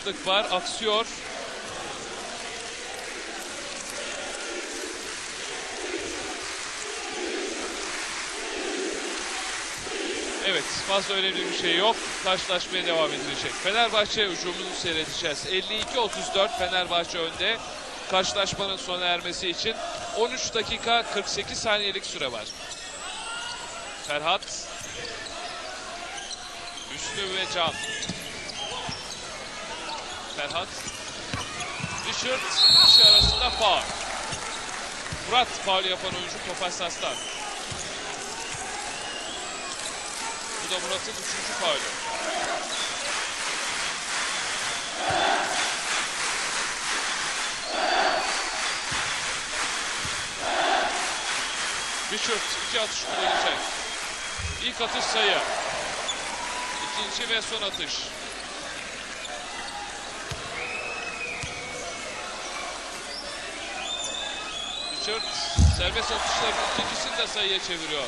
sakatlık var. Aksıyor. Evet fazla önemli bir şey yok. Karşılaşmaya devam edilecek. Fenerbahçe hücumunu seyredeceğiz. 52-34 Fenerbahçe önde. Karşılaşmanın sona ermesi için 13 dakika 48 saniyelik süre var. Ferhat. Üstü ve Can. Ferhat. Richard. İkisi arasında faul. Murat faul yapan oyuncu Tofaş Saslan. Bu da Murat'ın üçüncü faulü. Richard iki atış kullanacak. İlk atış sayı. İkinci ve son atış. Richard serbest atışların ikincisini de sayıya çeviriyor.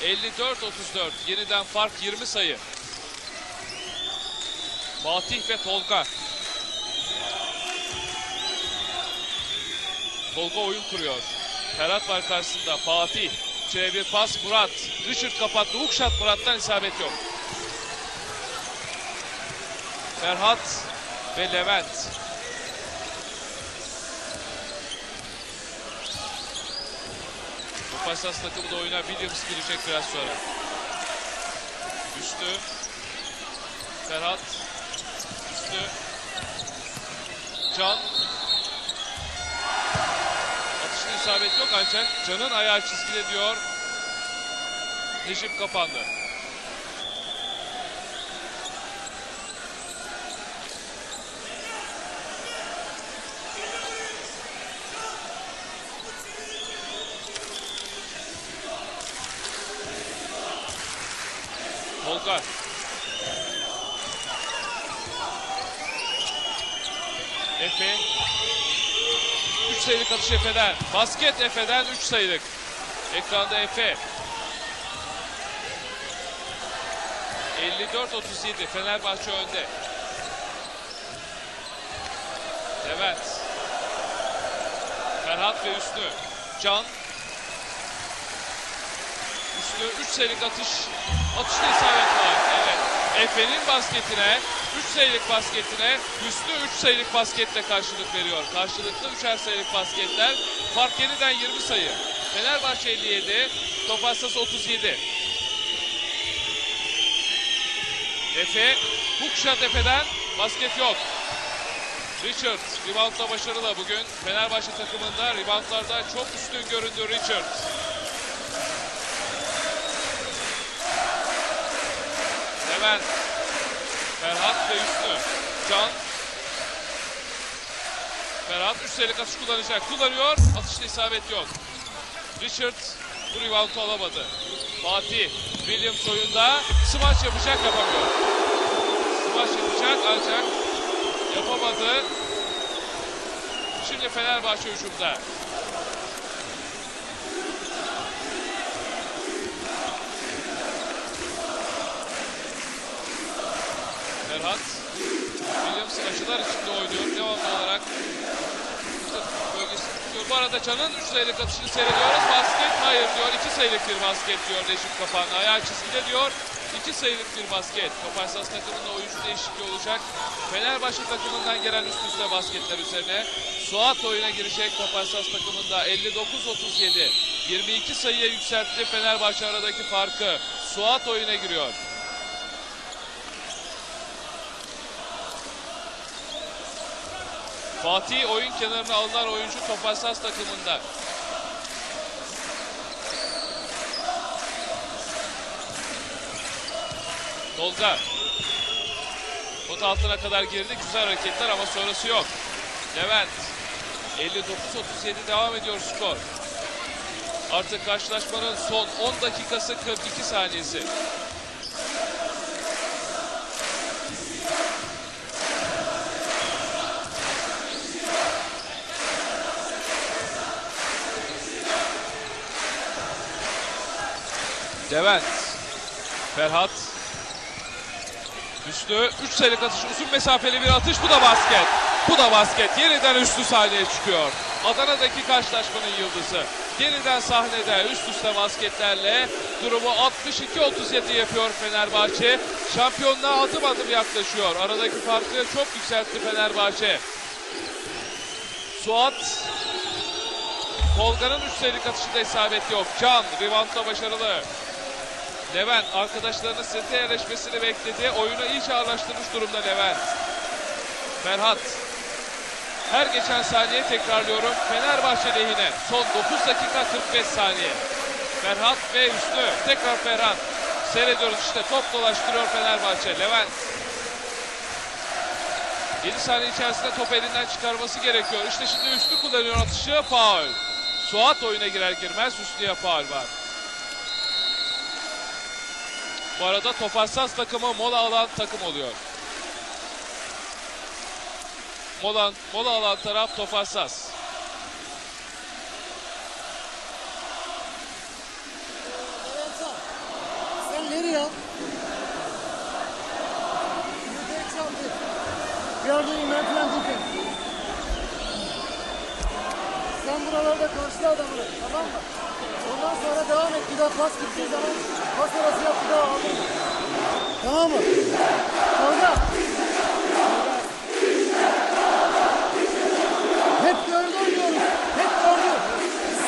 54-34. Yeniden fark 20 sayı. Fatih ve Tolga. Tolga oyun kuruyor. Ferhat var karşısında. Fatih. İçeri bir pas Murat. Richard kapattı. Hook shot Murat'tan isabet yok. Ferhat ve Levent. Topasas takımı da oyuna Williams girecek biraz sonra. Üstü. Ferhat. Üstü. Can. Atışta isabet yok ancak Can'ın ayağı çizgide diyor. Necip kapandı. Tolga. Efe. 3 sayılık atış Efe'den. Basket Efe'den 3 sayılık. Ekranda Efe. 54-37 Fenerbahçe önde. Levent. Ferhat ve Üstü. Can. Üstü 3 sayılık atış. Atışta isabet var. Evet. Efe'nin basketine, 3 sayılık basketine Hüsnü 3 sayılık basketle karşılık veriyor. Karşılıklı 3'er sayılık basketler. Fark yeniden 20 sayı. Fenerbahçe 57, Topassas 37. Efe, hook shot Efe'den basket yok. Richard, reboundla başarılı bugün. Fenerbahçe takımında reboundlarda çok üstün göründü Richard. Levent, Ferhat ve Üstü. Can. Ferhat sayılık atış kullanacak. Kullanıyor. Atışta isabet yok. Richard bu reboundu alamadı. Fatih, Williams oyunda smaç yapacak yapamıyor. Smaç yapacak ancak yapamadı. Şimdi Fenerbahçe hücumda. Ferhat. Williams açılar içinde oynuyor. Devamlı olarak bölgesi tutuyor. Bu arada Can'ın 3 sayılık atışını seyrediyoruz. Basket hayır diyor. 2 sayılık bir basket diyor Reşit Kapan'la. Ayağı çizgide diyor. 2 sayılık bir basket. Toparsas takımında oyuncu değişikliği olacak. Fenerbahçe takımından gelen üst üste basketler üzerine. Suat oyuna girecek Toparsas takımında 59-37. 22 sayıya yükseltti Fenerbahçe aradaki farkı. Suat oyuna giriyor. Fatih oyun kenarına alınan oyuncu Toparsas takımında. Tolga. Pot altına kadar girdi. Güzel hareketler ama sonrası yok. Levent. 59-37 devam ediyor skor. Artık karşılaşmanın son 10 dakikası 42 saniyesi. Levent. Ferhat. Üstü 3 sayılık atış uzun mesafeli bir atış bu da basket. Bu da basket. Yeniden üstü sahneye çıkıyor. Adana'daki karşılaşmanın yıldızı. Yeniden sahnede üst üste basketlerle durumu 62-37 yapıyor Fenerbahçe. Şampiyonluğa adım adım yaklaşıyor. Aradaki farkı çok yükseltti Fenerbahçe. Suat Tolga'nın üç sayılık atışında isabet yok. Can reboundda başarılı. Levent arkadaşlarının sete yerleşmesini bekledi. Oyunu iyice ağırlaştırmış durumda Levent. Ferhat. Her geçen saniye tekrarlıyorum. Fenerbahçe lehine. Son 9 dakika 45 saniye. Ferhat ve üstü. Tekrar Ferhat. Seyrediyoruz işte top dolaştırıyor Fenerbahçe. Levent. 7 saniye içerisinde top elinden çıkarması gerekiyor. İşte şimdi üstü kullanıyor atışı. Faul. Suat oyuna girer girmez üstüye faul var. Bu arada Toparsas takımı mola alan takım oluyor. Mola, mola alan taraf Toparsas. Sen nereye? Çaldı. Gördüğün merdiven diken. Sen buralarda karşıla adamını, tamam mı? Ondan sonra devam et. Bir daha pas gittiği zaman pas arası yap bir daha aldın. Tamam mı? Tolga. Hep gördü oynuyoruz. Hep gördü.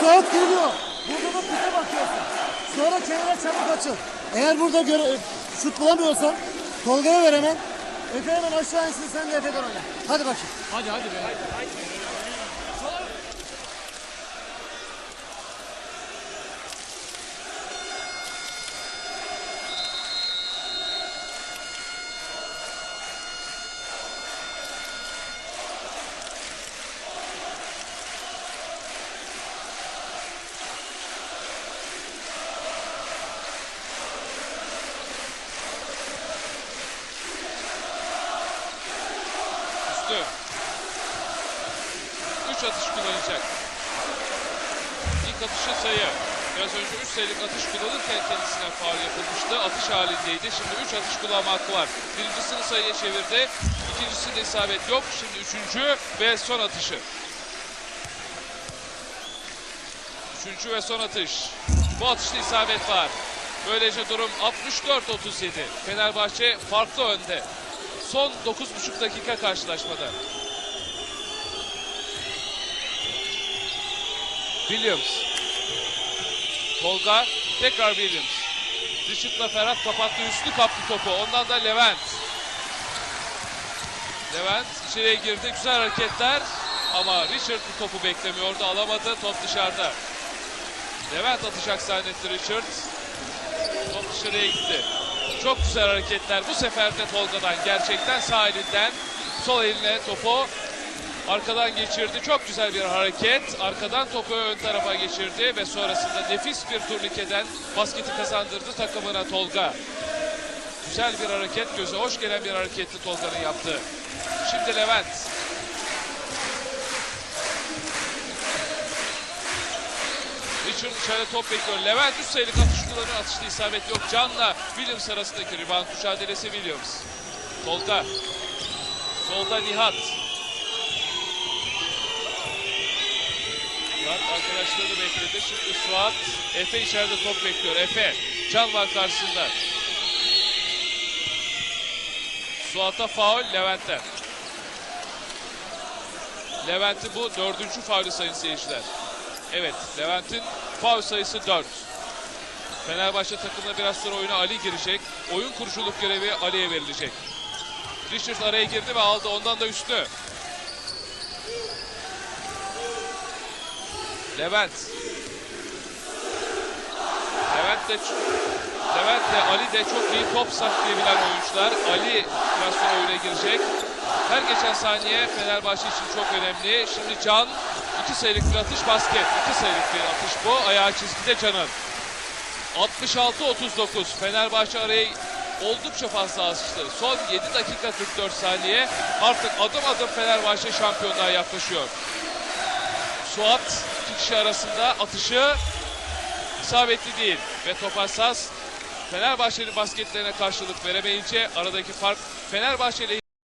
Saat geliyor. Burada da bize bakıyorsun. Sonra kenara çabuk açıl. Eğer burada göre, şut bulamıyorsan Tolga'ya ver hemen. Efe hemen aşağı insin sen de Efe'den oyna. Hadi bakayım. Hadi hadi be. Üstü. 3 atış kullanacak. İlk atışı sayı. Biraz önce 3 sayılık atış kullanırken kendisine faul yapılmıştı. Atış halindeydi. Şimdi 3 atış kullanma hakkı var. Birincisini sayıya çevirdi. İkincisinde isabet yok. Şimdi üçüncü ve son atışı. Üçüncü ve son atış. Bu atışta isabet var. Böylece durum 64-37. Fenerbahçe farklı önde. Son 9,5 dakika karşılaşmada. Williams. Tolga. Tekrar Williams. Richard'la Ferhat kapattı. Üstü kaptı topu. Ondan da Levent. Levent içeriye girdi. Güzel hareketler. Ama Richard bu topu beklemiyordu. Alamadı. Top dışarıda. Levent atacak zannetti Richard. Top dışarıya gitti. Çok güzel hareketler. Bu sefer de Tolga'dan gerçekten sağ elinden sol eline topu arkadan geçirdi. Çok güzel bir hareket. Arkadan topu ön tarafa geçirdi ve sonrasında nefis bir turnikeden basketi kazandırdı takımına Tolga. Güzel bir hareket, göze hoş gelen bir hareketti Tolga'nın yaptığı. Şimdi Levent. Richard içeride top bekliyor. Levent sayılık atış kullanıyor. Atışta isabet yok. Can'la Williams arasındaki rebound mücadelesi Williams. Solda. Solda Nihat. Nihat arkadaşlarını bekledi. Şimdi Suat. Efe içeride top bekliyor. Efe. Can var karşısında. Suat'a faul Levent'ten. Levent'in bu dördüncü faulü sayın seyirciler. Evet, Levent'in faul sayısı 4. Fenerbahçe takımına biraz sonra oyuna Ali girecek. Oyun kuruculuk görevi Ali'ye verilecek. Richard araya girdi ve aldı. Ondan da üstü. Levent. Levent de Levent de Ali de çok iyi top saklayabilen oyuncular. Ali biraz sonra oyuna girecek. Her geçen saniye Fenerbahçe için çok önemli. Şimdi Can iki sayılık bir atış basket. iki sayılık bir atış bu. Ayağı çizgide Can'ın. 66-39. Fenerbahçe araya oldukça fazla açtı. Son 7 dakika 44 saniye. Artık adım adım Fenerbahçe şampiyonluğa yaklaşıyor. Suat iki kişi arasında atışı isabetli değil. Ve top hassas Fenerbahçe'nin basketlerine karşılık veremeyince aradaki fark Fenerbahçe